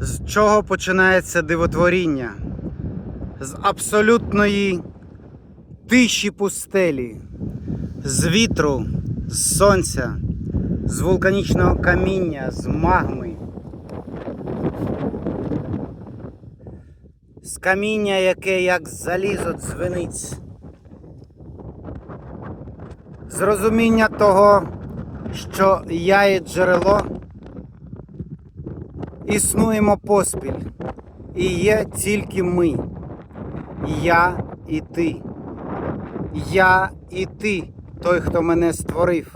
З чого починається дивотворіння? З абсолютної тиші пустелі, з вітру, з сонця, з вулканічного каміння, з магми. З каміння, яке як залізо дзвенить. З розуміння того, що я є джерело, існуємо поспіль. І є тільки ми. Я і ти. Я і ти, той, хто мене створив.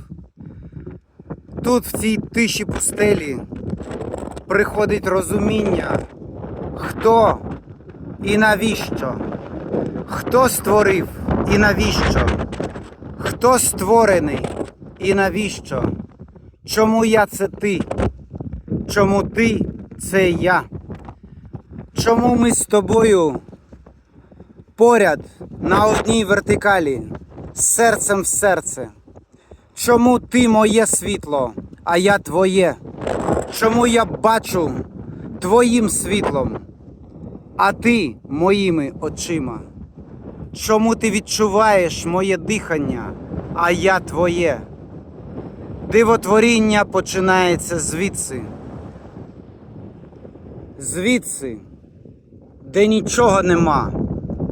Тут, в цій тиші пустелі, приходить розуміння, хто і навіщо, хто створив і навіщо, хто створений і навіщо, чому я це ти, чому ти це я, чому ми з тобою поряд на одній вертикалі, серцем в серце. Чому ти моє світло, а я твоє? Чому я бачу твоїм світлом, а ти моїми очима? Чому ти відчуваєш моє дихання, а я твоє? Дивотворіння починається звідси. Звідси, де нічого нема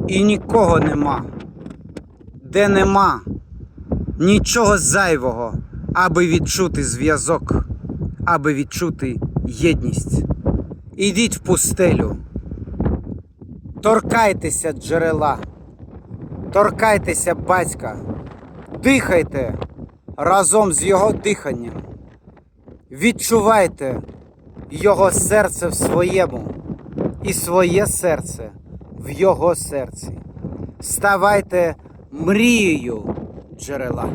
і нікого нема, де нема нічого зайвого, аби відчути зв'язок, аби відчути єдність. Ідіть в пустелю, торкайтеся джерела, торкайтеся батька, дихайте разом з його диханням, відчувайте його серце в своєму і своє серце в його серці. Ставайте мрією джерела.